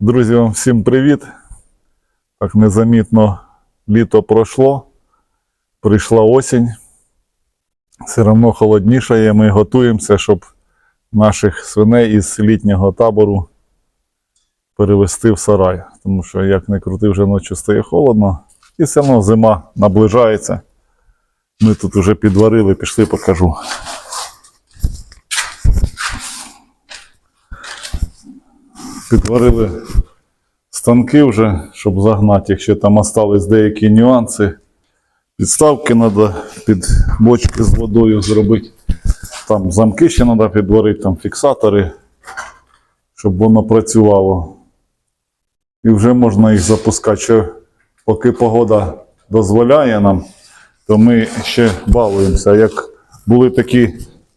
Друзі, вам всім привіт. Так незамітно літо пройшло, прийшла осінь. Все одно холоднішає. Ми готуємося, щоб наших свиней із літнього табору перевести в сарай. Тому що, як не крути, вже ночі стає холодно, і все одно зима наближається. Ми тут вже підварили, пішли, покажу. Підварили станки вже, щоб загнати, якщо там остались деякі нюанси. Підставки треба під бочки з водою зробити. Там замки ще треба підварити, там фіксатори, щоб воно працювало. І вже можна їх запускати. Ще поки погода дозволяє нам, то ми ще балуємося. Як були такі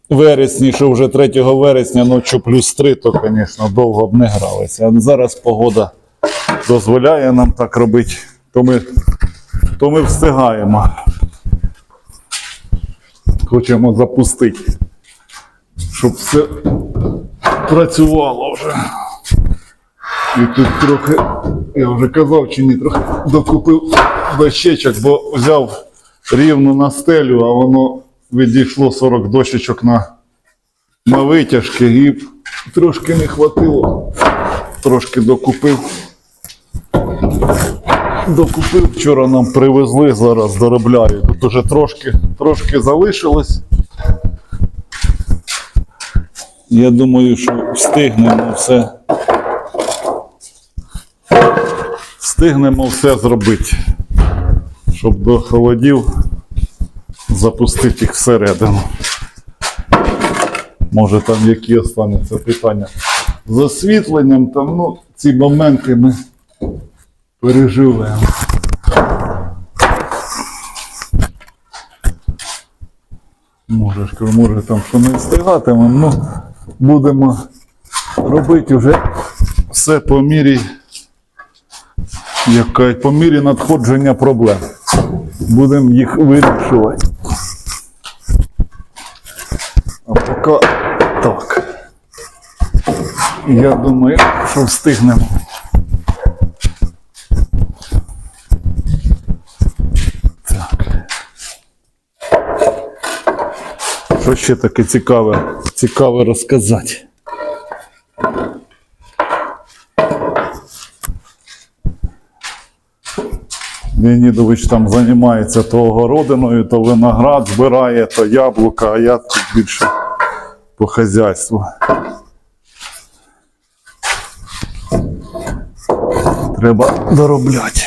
вересні, що вже 3 вересня ночі плюс 3, то, звісно, довго б не гралися. А зараз погода дозволяє нам так робити, то ми, то ми встигаємо. Хочемо запустити, щоб все працювало вже. І тут трохи, я вже казав чи ні, трохи докупив дощечок, бо взяв рівно на стелю, а воно відійшло 40 дощечок на, на витяжки і трошки не хватило. Трошки докупив. Докупив, вчора нам привезли, зараз доробляю. Тут уже трошки, трошки залишилось. Я думаю, що встигнемо все. Встигнемо все зробити, щоб до холодів запустити їх всередину. Може там які остануться питання з освітленням, там, ну, ці моменти ми переживемо. Може, може там що не встигатимемо, ну будемо робити вже все по мірі, як по мірі надходження проблем. Будемо їх вирішувати. А поки так. Я думаю, що встигнемо. Так. Що ще таке цікаве, цікаве розказати? Леонідович там займається то огородиною, то виноград збирає, то яблука, а я тут більше по хазяйству. Треба доробляти.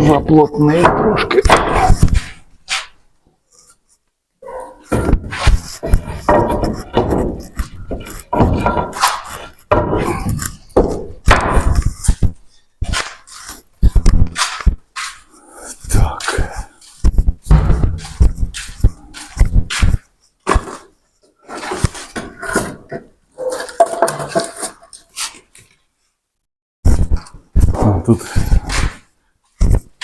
Заплотний трошки. Тут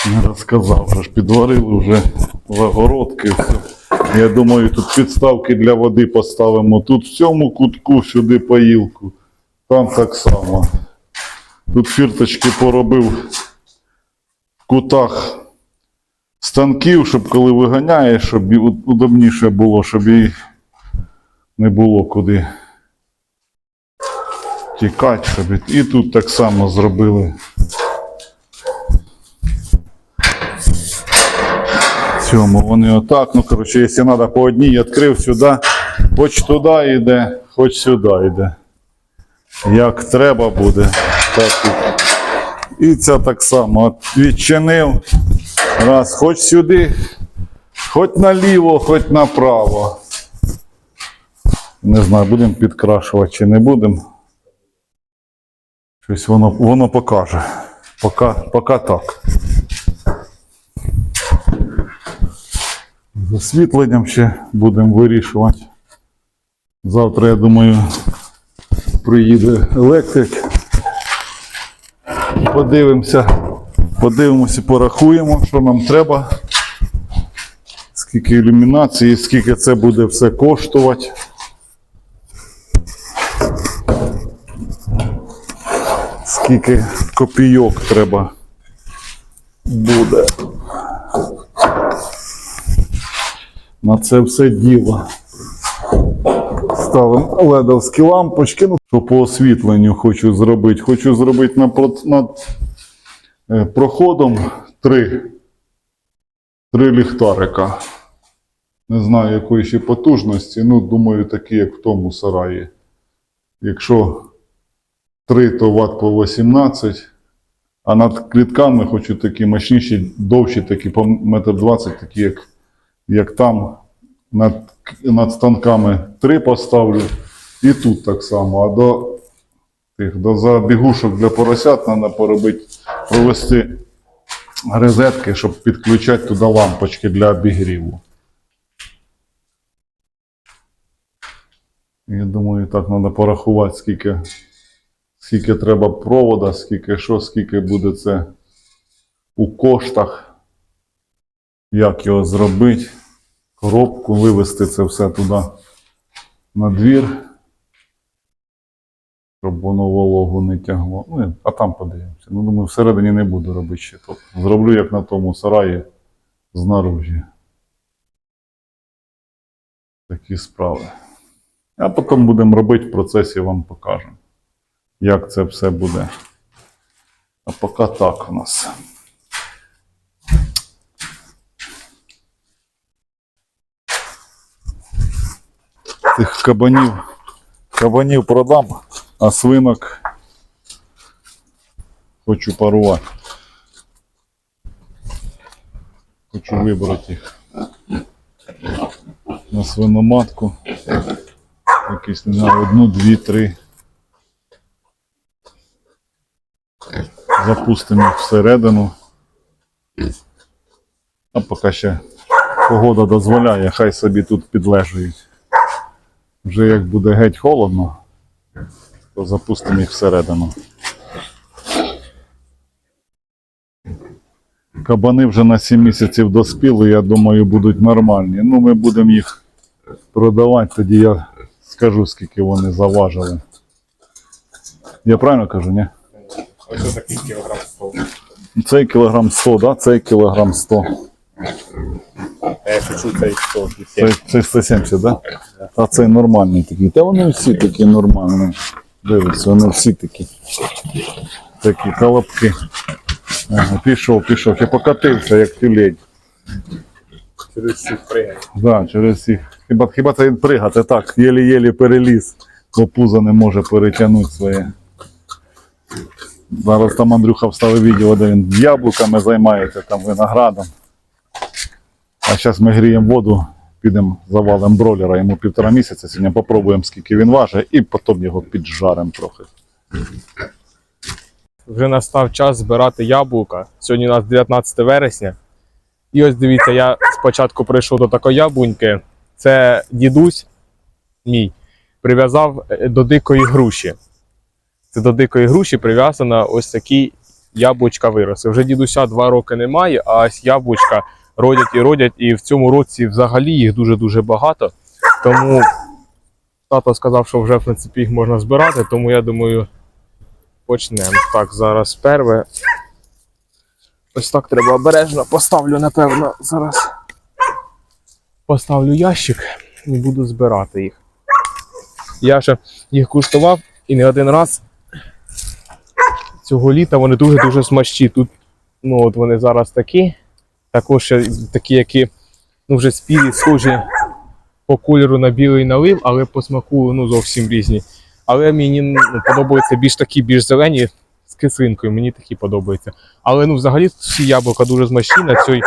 не розказав, вже ж підварили вже загородки. Все. Я думаю, тут підставки для води поставимо. Тут в цьому кутку сюди поїлку. Там так само. Тут фірточки поробив в кутах станків, щоб коли виганяєш, щоб удобніше було, щоб і не було куди тікати. Щоб... І тут так само зробили. Цьому. Вони отак. Ну, коротше, якщо треба по одній відкрив сюди, хоч туди йде, хоч сюди йде. Як треба буде, так і. І ця так само. Відчинив. Раз, хоч сюди, хоч наліво, хоч направо. Не знаю, будемо підкрашувати чи не будемо. Щось воно, воно покаже. Поки, поки так. З освітленням ще будемо вирішувати. Завтра, я думаю, приїде електрик. Подивимося, подивимося, порахуємо, що нам треба. Скільки ілюмінації, скільки це буде все коштувати. Скільки копійок треба буде. На це все діло. Ставимо ледовські лампочки. Ну, що по освітленню хочу зробити. Хочу зробити над, над е, проходом три, три ліхтарика. Не знаю, якої ще потужності. Ну, думаю, такі, як в тому сараї. Якщо 3, то ватт по 18. А над клітками хочу такі мощніші, довші, такі по метр 20, такі, як, як там. Над, над станками 3 поставлю. І тут так само. А до, тих, до забігушок для поросят треба поробити, провести розетки, щоб підключати туди лампочки для обігріву. Я думаю, так треба порахувати, скільки, скільки треба провода, скільки що, скільки буде це у коштах, як його зробити, коробку, вивезти це все туди на двір, щоб воно вологу не тягло. Ну, а там подивимося. Ну, думаю, всередині не буду робити ще тут. Зроблю як на тому сараї знаружі. Такі справи. А потім будемо робити в процесі, вам покажемо, як це все буде. А поки так у нас. Тих кабанів, кабанів продам, а свинок хочу парувати. Хочу вибрати їх на свиноматку. Якісь, не знаю, одну, дві, три. Запустимо їх всередину. А поки ще погода дозволяє, хай собі тут підлежують. Вже як буде геть холодно, то запустимо їх всередину. Кабани вже на 7 місяців доспіли, я думаю, будуть нормальні. Ну, ми будемо їх продавати, тоді я скажу, скільки вони заважили. Я правильно кажу, ні? Ось такий кілограм 100. Цей кілограм 100, да? цей кілограм 100. А я шучу цей 100. Цей, цей 170, да? А цей нормальний такий. Та вони всі такі нормальні. Дивіться, вони всі такі. Такі колобки. Ага, пішов, пішов. Я покатився, як тюлень. Через всіх пригає. Да, через всіх. Хіба, хіба це він пригати так, єлі-єлі переліз, бо пузо не може перетягнути своє. Зараз там Андрюха вставив відео, де він яблуками займається, там виноградом. А зараз ми гріємо воду, підемо завалимо бройлера, йому півтора місяця. Сьогодні попробуємо, скільки він важить, і потім його піджаримо трохи. Вже настав час збирати яблука. Сьогодні у нас 19 вересня. І ось дивіться, я спочатку прийшов до такої яблуньки. Це дідусь мій прив'язав е, до дикої груші. Це до дикої груші прив'язана ось такі яблучка виросли. Вже дідуся два роки немає, а ось яблучка родять і родять. І в цьому році взагалі їх дуже-дуже багато. Тому тато сказав, що вже в принципі їх можна збирати, тому я думаю, почнемо. Так, зараз перше. Ось так треба обережно. Поставлю, напевно, зараз. Поставлю ящик і буду збирати їх. Я ще їх куштував і не один раз цього літа вони дуже-дуже смачні. Тут, ну от вони зараз такі. Також такі, які ну, вже спілі, схожі по кольору на білий налив, але по смаку ну, зовсім різні. Але мені ну, подобаються більш такі, більш зелені з кислинкою. Мені такі подобаються. Але ну, взагалі всі яблука дуже смачні на цій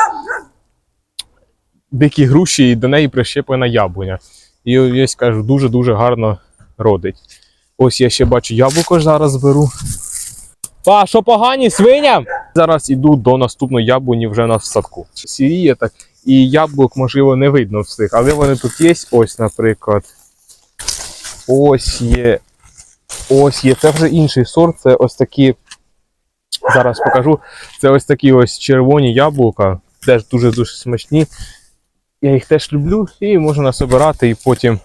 дикій груші і до неї прищеплена яблуня. І я скажу, дуже-дуже гарно родить. Ось я ще бачу яблуко зараз зберу. Па, що погані свиням? Зараз іду до наступної яблуні вже на садку. Сіріє так, і яблук, можливо, не видно всіх, але вони тут є. Ось, наприклад. Ось є. Ось є. Це вже інший сорт. Це ось такі Зараз покажу. Це ось такі ось червоні яблука, теж дуже-дуже смачні. Я їх теж люблю і можна насобирати і потім,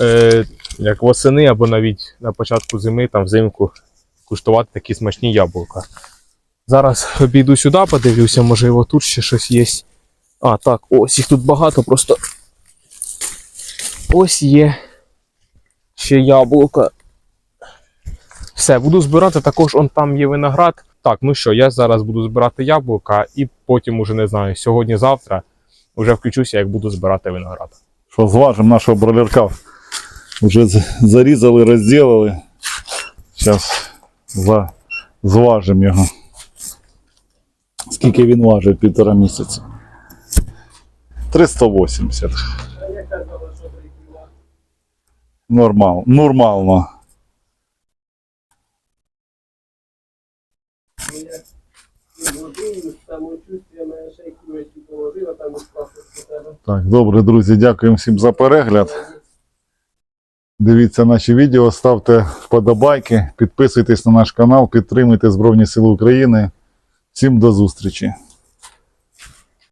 е, як восени або навіть на початку зими, там взимку, куштувати такі смачні яблука. Зараз обійду сюди, подивлюся, можливо, тут ще щось є. А, так, ось їх тут багато, просто ось є ще яблука. Все, буду збирати. Також он там є виноград. Так, ну що, я зараз буду збирати яблука і потім уже не знаю, сьогодні-завтра вже включуся, як буду збирати виноград. Що зважимо нашого бролерка. Вже зарізали, розділили. Зараз зважимо його. Скільки він важить півтора місяця? 380. Нормал, нормально. Так, добре, друзі, дякуємо всім за перегляд. Дивіться наші відео, ставте вподобайки, підписуйтесь на наш канал, підтримуйте Збройні Сили України. Всім до зустрічі!